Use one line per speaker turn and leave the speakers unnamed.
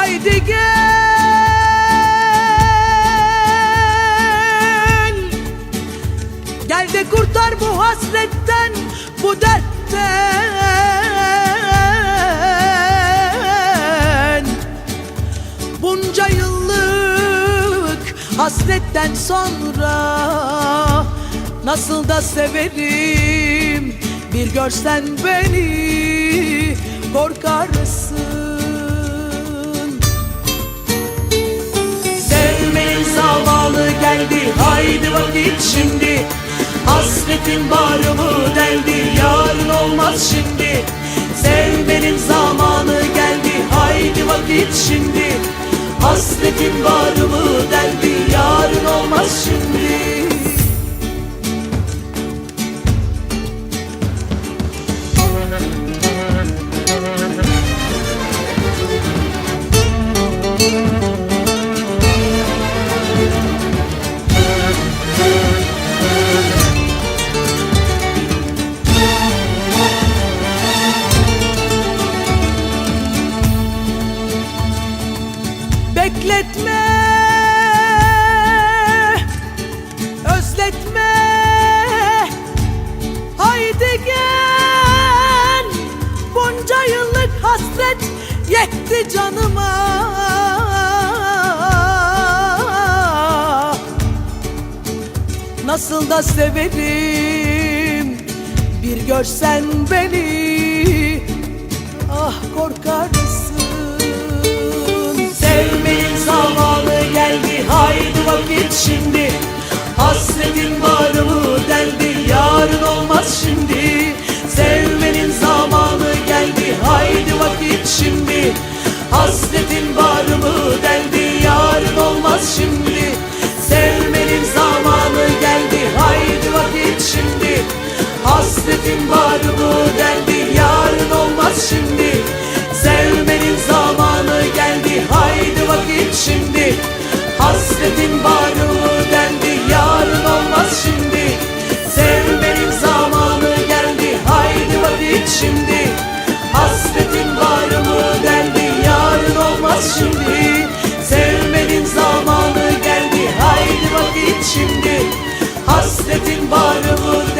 Haydi gel. Gel de kurtar bu hasretten Bu dertten. Bunca yıllık hasretten sonra Nasıl da severim bir görsen beni korkarsın geldi haydi vakit şimdi. Hasretin bağrımı deldi yarın olmaz şimdi. Sevmenin zamanı geldi haydi vakit şimdi. Hasretin bağrımı Bekletme Özletme. Haydi gel. Bunca yıllık hasret Yetti canıma. Nasıl da severim Bir görsen beni. Ah korkarsın Vakit şimdi. Hasretin bağrımı deldi Yarın olmaz şimdi. Sevmenin zamanı geldi. Haydi vakit şimdi. Hasretin bağrımı deldi Yarın olmaz şimdi Sevmenin zamanı geldi. Haydi vakit şimdi. Hasretin bağrımı